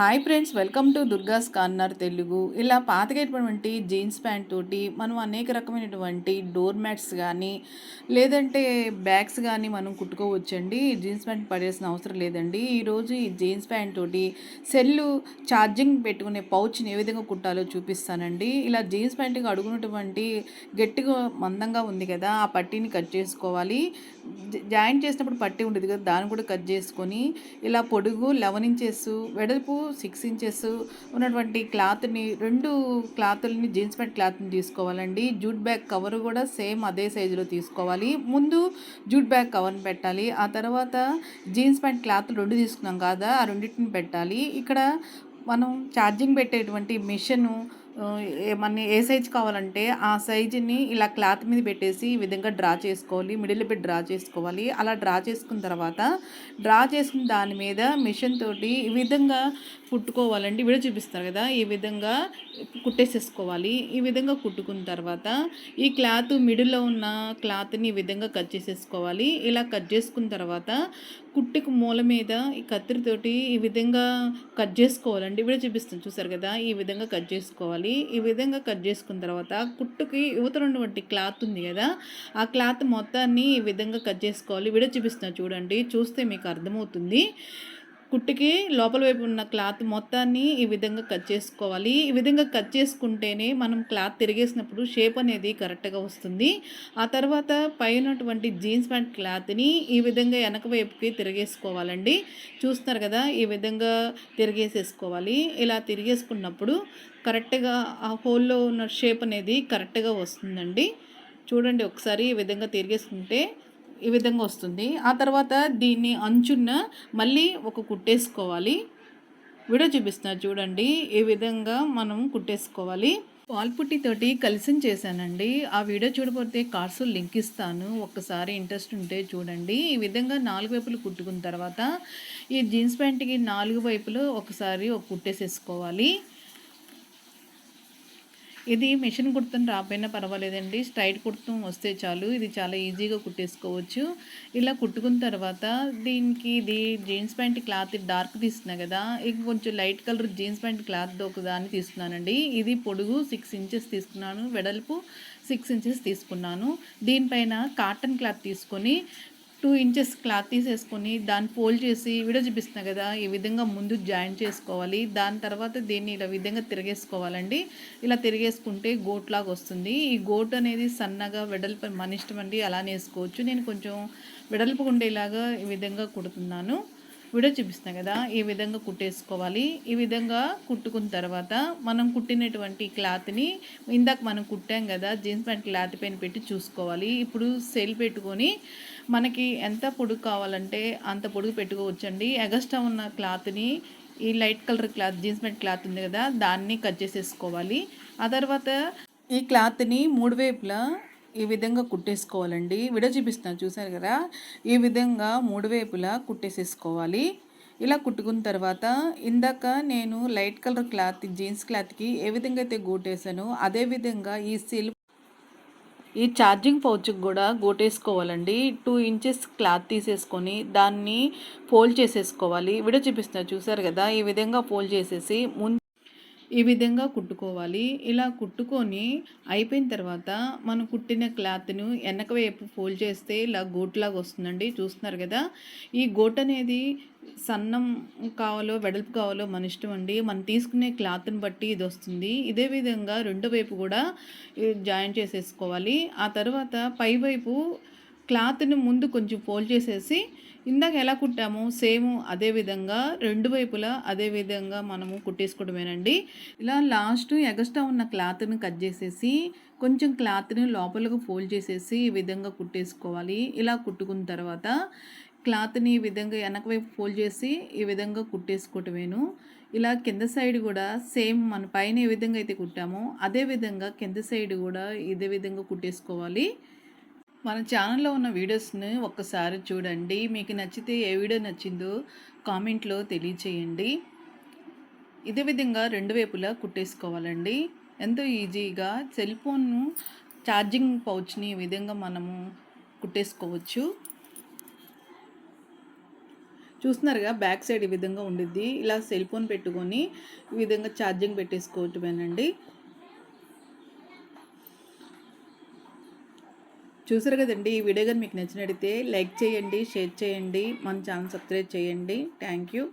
Hi friends welcome to Durga's corner Telugu. ఇలా పాతగైనటువంటి jeans pant తోటి మనం అనేక రకమైనటువంటి డోర్ మ్యాట్స్ కానీ లేదంటే బ్యాగ్స్ కానీ మనం కుట్టుకోవచ్చండి. జీన్స్ ప్యాంట్ పడేసిన అవసరం లేదండి. ఈరోజు ఈ జీన్స్ ప్యాంట్ తోటి సెల్లు ఛార్జింగ్ పెట్టుకునే పౌచ్ని ఏ విధంగా కుట్టాలో చూపిస్తానండి. ఇలా జీన్స్ ప్యాంట్కి అడుగునటువంటి గట్టిగా మందంగా ఉంది కదా ఆ పట్టీని కట్ చేసుకోవాలి. జాయింట్ చేసినప్పుడు పట్టీ ఉంటుంది కదా దాన్ని కూడా కట్ చేసుకొని ఇలా పొడుగు లెవెన్ ఇంచెస్ వెడల్పు సిక్స్ ఇంచెస్ ఉన్నటువంటి క్లాత్ని రెండు క్లాతుల్ని జీన్స్ ప్యాంట్ క్లాత్ని తీసుకోవాలండి. జూట్ బ్యాగ్ కవర్ కూడా సేమ్ అదే సైజులో తీసుకోవాలి. ముందు జూట్ బ్యాగ్ కవర్ని పెట్టాలి. ఆ తర్వాత జీన్స్ ప్యాంట్ క్లాత్ రెండు తీసుకున్నాం కదా ఆ రెండింటిని పెట్టాలి. ఇక్కడ మనం ఛార్జింగ్ పెట్టేటువంటి మిషను ఏమన్నా ఏ సైజ్ కావాలంటే ఆ సైజుని ఇలా క్లాత్ మీద పెట్టేసి ఈ విధంగా డ్రా చేసుకోవాలి మిడిల్ పెట్టి డ్రా చేసుకోవాలి. అలా డ్రా చేసుకున్న తర్వాత డ్రా చేసుకున్న దాని మీద మిషన్ తోటి ఈ విధంగా కుట్టుకోవాలండి వీడియో చూపిస్తారు కదా ఈ విధంగా కుట్టేసేసుకోవాలి. ఈ విధంగా కుట్టుకున్న తర్వాత ఈ క్లాత్ మిడిల్లో ఉన్న క్లాత్ని ఈ విధంగా కట్ చేసేసుకోవాలి. ఇలా కట్ చేసుకున్న తర్వాత కుట్టుకు మూల మీద ఈ కత్తిరితోటి ఈ విధంగా కట్ చేసుకోవాలండి వీడియో చూపిస్తాను. చూసారు కదా ఈ విధంగా కట్ చేసుకోవాలి. ఈ విధంగా కట్ చేసుకున్న తర్వాత కుట్టుకి యువతలు ఉన్నటువంటి క్లాత్ ఉంది కదా ఆ క్లాత్ మొత్తాన్ని ఈ విధంగా కట్ చేసుకోవాలి. విడ చూపిస్తున్నా చూడండి చూస్తే మీకు అర్థమవుతుంది. కుట్టుకి లోపల వైపు ఉన్న క్లాత్ మొత్తాన్ని ఈ విధంగా కట్ చేసుకోవాలి. ఈ విధంగా కట్ చేసుకుంటేనే మనం క్లాత్ తిరిగేసినప్పుడు షేప్ అనేది కరెక్ట్గా వస్తుంది. ఆ తర్వాత పైనటువంటి జీన్స్ ప్యాంట్ క్లాత్ని ఈ విధంగా వెనక వైపుకి తిరిగేసుకోవాలండి. చూస్తున్నారు కదా ఈ విధంగా తిరిగేసేసుకోవాలి. ఇలా తిరిగేసుకున్నప్పుడు కరెక్ట్గా ఆ హోల్లో ఉన్న షేప్ అనేది కరెక్ట్గా వస్తుందండి. చూడండి ఒకసారి ఈ విధంగా తిరిగేసుకుంటే ఈ విధంగా వస్తుంది. ఆ తర్వాత దీన్ని అంచున్న మళ్ళీ ఒక కుట్టేసుకోవాలి. వీడియో చూపిస్తున్నారు చూడండి. ఈ విధంగా మనం కుట్టేసుకోవాలి. పాల్పుట్టితోటి కలిసి చేశానండి. ఆ వీడియో చూడకపోతే కార్డ్స్ లింక్ ఇస్తాను. ఒక్కసారి ఇంట్రెస్ట్ ఉంటే చూడండి. ఈ విధంగా నాలుగు వైపులు కుట్టుకున్న తర్వాత ఈ జీన్స్ ప్యాంట్కి నాలుగు వైపులు ఒకసారి ఒక కుట్టేసేసుకోవాలి. ఇది మిషన్ కుర్తం రాపోయినా పర్వాలేదండి. స్ట్రైట్ కుర్తం వస్తే చాలు. ఇది చాలా ఈజీగా కుట్టేసుకోవచ్చు. ఇలా కుట్టుకున్న తర్వాత దీనికి ఇది జీన్స్ ప్యాంట్ క్లాత్ డార్క్ తీస్తున్నా కదా ఇక కొంచెం light colour jeans pant cloth ఒక దాన్ని తీసుకున్నానండి ఇది పొడుగు సిక్స్ ఇంచెస్ తీసుకున్నాను వెడల్పు సిక్స్ ఇంచెస్ తీసుకున్నాను. దీనిపైన కాటన్ క్లాత్ తీసుకొని టూ ఇంచెస్ క్లాత్ తీసేసుకొని దాన్ని ఫోల్డ్ చేసి వీడియో చూపిస్తున్నా కదా ఈ విధంగా ముందు జాయిన్ చేసుకోవాలి. దాని తర్వాత దీన్ని ఇలా విధంగా తిరిగేసుకోవాలండి. ఇలా తిరిగేసుకుంటే గోట్ లాగా వస్తుంది. ఈ గోట్ అనేది సన్నగా వెడల్పు మన ఇష్టం అండి అలానే వేసుకోవచ్చు. నేను కొంచెం వెడల్పు ఉండేలాగా ఈ విధంగా కుడుతున్నాను. వీడియో చూపిస్తాం కదా ఈ విధంగా కుట్టేసుకోవాలి. ఈ విధంగా కుట్టుకున్న తర్వాత మనం కుట్టినటువంటి క్లాత్ని ఇందాక మనం కుట్టాం కదా జీన్స్ ప్యాంట్ క్లాత్ పైన పెట్టి చూసుకోవాలి. ఇప్పుడు సెల్ పెట్టుకొని మనకి ఎంత పొడుగు కావాలంటే అంత పొడుగు పెట్టుకోవచ్చండి. ఎగస్ట్రా ఉన్న క్లాత్ని ఈ light colour cloth jeans pant cloth ఉంది కదా దాన్ని కట్ చేసేసుకోవాలి. ఆ తర్వాత ఈ క్లాత్ని మూడు వైపులా ఈ విధంగా కుట్టేసుకోవాలండి. విడ చూపిస్తున్నాను చూసారు కదా? ఈ విధంగా మూడు వైపులా కుట్టేసేసుకోవాలి. ఇలా కుట్టుకున్న తర్వాత ఇందాక నేను లైట్ కలర్ క్లాత్ జీన్స్ క్లాత్కి ఏ విధంగా అయితే గూటేసానో అదే విధంగా ఈ సిల్క్ ఈ ఛార్జింగ్ పౌచ్కి కూడా గోటేసుకోవాలండి. టూ ఇంచెస్ క్లాత్ తీసేసుకొని దాన్ని ఫోల్డ్ చేసేసుకోవాలి. విడ చూపిస్తున్నా చూసారు కదా? ఈ విధంగా ఫోల్డ్ చేసేసి ముందు ఈ విధంగా కుట్టుకోవాలి. ఇలా కుట్టుకొని అయిపోయిన తర్వాత మనం కుట్టిన క్లాత్ను వెనక వైపు ఫోల్డ్ చేస్తే ఇలా గోట్లాగా వస్తుందండి. చూస్తున్నారు కదా? ఈ గోట్ అనేది సన్నం కావాలో వెడల్పు కావాలో మన ఇష్టం అండి. మనం తీసుకునే క్లాత్ని బట్టి ఇది వస్తుంది. ఇదే విధంగా రెండో వైపు కూడా జాయిన్ చేసేసుకోవాలి. ఆ తర్వాత పై వైపు క్లాత్ని ముందు కొంచెం ఫోల్డ్ చేసేసి ఇందాక ఎలా కుట్టామో సేమ్ అదే విధంగా రెండు వైపులా అదే విధంగా మనము కుట్టేసుకోవడమేనండి. ఇలా లాస్ట్ ఎగస్ట్రా ఉన్న క్లాత్ని కట్ చేసేసి కొంచెం క్లాత్ని లోపలకు ఫోల్డ్ చేసేసి ఈ విధంగా కుట్టేసుకోవాలి. ఇలా కుట్టుకున్న తర్వాత క్లాత్ని ఈ విధంగా వెనక వైపు ఫోల్డ్ చేసి ఈ విధంగా కుట్టేసుకోవటమేను. ఇలా కింద సైడ్ కూడా సేమ్ మన పైన ఏ విధంగా అయితే కుట్టామో అదే విధంగా కింద సైడ్ కూడా ఇదే విధంగా కుట్టేసుకోవాలి. మన ఛానల్లో ఉన్న వీడియోస్ని ఒక్కసారి చూడండి. మీకు నచ్చితే ఏ వీడియో నచ్చిందో కామెంట్లో తెలియచేయండి. ఇదే విధంగా రెండు వైపులా కుట్టేసుకోవాలండి. ఎంతో ఈజీగా సెల్ ఫోన్ ఛార్జింగ్ పౌచ్ని ఈ విధంగా మనము కుట్టేసుకోవచ్చు. చూస్తున్నారుగా బ్యాక్ సైడ్ ఈ విధంగా ఉండిద్ది. ఇలా సెల్ ఫోన్ పెట్టుకొని ఈ విధంగా ఛార్జింగ్ పెట్టేసుకోవటమేనండి. చూసారు కదండి ఈ వీడియో కానీ మీకు నచ్చినట్టయితే లైక్ చేయండి షేర్ చేయండి మన ఛానల్ సబ్స్క్రైబ్ చేయండి. Thank you.